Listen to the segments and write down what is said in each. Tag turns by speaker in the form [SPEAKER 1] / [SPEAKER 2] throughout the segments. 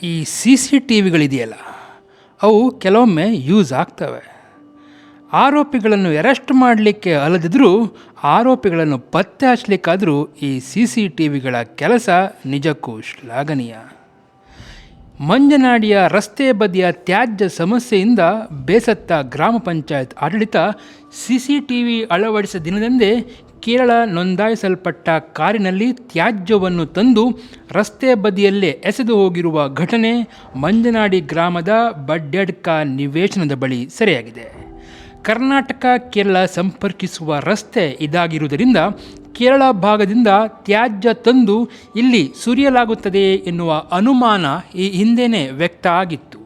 [SPEAKER 1] ಈ C C T ವಿಗಳಿದೆಯಲ್ಲ, ಅವು ಕೆಲವೊಮ್ಮೆ ಯೂಸ್ ಆಗ್ತವೆ. ಆರೋಪಿಗಳನ್ನು ಅರೆಸ್ಟ್ ಮಾಡಲಿಕ್ಕೆ ಅಲ್ಲದಿದ್ದರೂ ಆರೋಪಿಗಳನ್ನು ಪತ್ತೆ ಹಚ್ಚಲಿಕ್ಕಾದರೂ ಈ ಸಿ ಸಿ ಟಿ ವಿಗಳ ಕೆಲಸ ನಿಜಕ್ಕೂ ಶ್ಲಾಘನೀಯ. ಮಂಜನಾಡಿಯ ರಸ್ತೆ ಬದಿಯ ತ್ಯಾಜ್ಯ ಸಮಸ್ಯೆಯಿಂದ ಬೇಸತ್ತ ಗ್ರಾಮ ಪಂಚಾಯತ್ ಆಡಳಿತ ಸಿ ಸಿ ಟಿ ವಿ ಅಳವಡಿಸಿದ ದಿನದಂದೇ ಕೇರಳ ನೋಂದಾಯಿಸಲ್ಪಟ್ಟ ಕಾರಿನಲ್ಲಿ ತ್ಯಾಜ್ಯವನ್ನು ತಂದು ರಸ್ತೆ ಬದಿಯಲ್ಲೇ ಎಸೆದು ಹೋಗಿರುವ ಘಟನೆ ಮಂಜನಾಡಿ ಗ್ರಾಮದ ಬಡ್ಡೆಡ್ಕ ನಿವೇಶನದ ಬಳಿ ಸೆರೆಯಾಗಿದೆ. ಕರ್ನಾಟಕ, ಕೇರಳ ಸಂಪರ್ಕಿಸುವ ರಸ್ತೆ ಇದಾಗಿರುವುದರಿಂದ ಕೇರಳ ಭಾಗದಿಂದ ತ್ಯಾಜ್ಯ ತಂದು ಇಲ್ಲಿ ಸುರಿಯಲಾಗುತ್ತದೆ ಎನ್ನುವ ಅನುಮಾನ ಈ ಹಿಂದೆಯೇ ವ್ಯಕ್ತ ಆಗಿತ್ತು.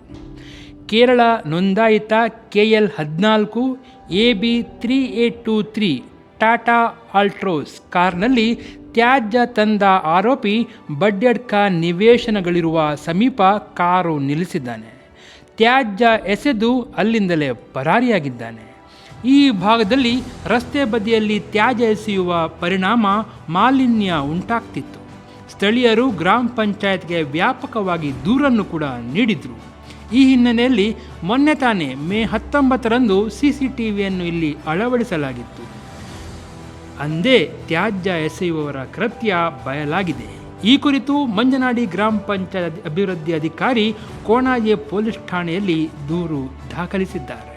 [SPEAKER 1] ಕೇರಳ ನೋಂದಾಯಿತ ಕೆ ಎಲ್ ಹದಿನಾಲ್ಕು A B three eight two three Tata Altroz ಕಾರ್ನಲ್ಲಿ ತ್ಯಾಜ್ಯ ತಂದ ಆರೋಪಿ ಬಡ್ಯಡ್ಕ ನಿವೇಶನಗಳಿರುವ ಸಮೀಪ ಕಾರು ನಿಲ್ಲಿಸಿದ್ದಾನೆ. ತ್ಯಾಜ್ಯ ಎಸೆದು ಅಲ್ಲಿಂದಲೇ ಪರಾರಿಯಾಗಿದ್ದಾನೆ. ಈ ಭಾಗದಲ್ಲಿ ರಸ್ತೆ ಬದಿಯಲ್ಲಿ ತ್ಯಾಜ್ಯ ಎಸೆಯುವ ಪರಿಣಾಮ ಮಾಲಿನ್ಯ ಉಂಟಾಗ್ತಿತ್ತು. ಸ್ಥಳೀಯರು ಗ್ರಾಮ ಪಂಚಾಯತ್ಗೆ ವ್ಯಾಪಕವಾಗಿ ದೂರನ್ನು ಕೂಡ ನೀಡಿದರು. ಈ ಹಿನ್ನೆಲೆಯಲ್ಲಿ ಮೊನ್ನೆ ತಾನೇ ಮೇ ಹತ್ತೊಂಬತ್ತರಂದು ಸಿ ಸಿ ಟಿ ವಿಯನ್ನು ಇಲ್ಲಿ ಅಳವಡಿಸಲಾಗಿತ್ತು. ಅಂದೇ ತ್ಯಾಜ್ಯ ಎಸೆಯುವವರ ಕೃತ್ಯ ಬಯಲಾಗಿದೆ. ಈ ಕುರಿತು ಮಂಜನಾಡಿ ಗ್ರಾಮ ಪಂಚಾಯತ್ ಅಭಿವೃದ್ಧಿ ಅಧಿಕಾರಿ ಕೋಣಾಜೆ ಪೊಲೀಸ್ ಠಾಣೆಯಲ್ಲಿ ದೂರು ದಾಖಲಿಸಿದ್ದಾರೆ.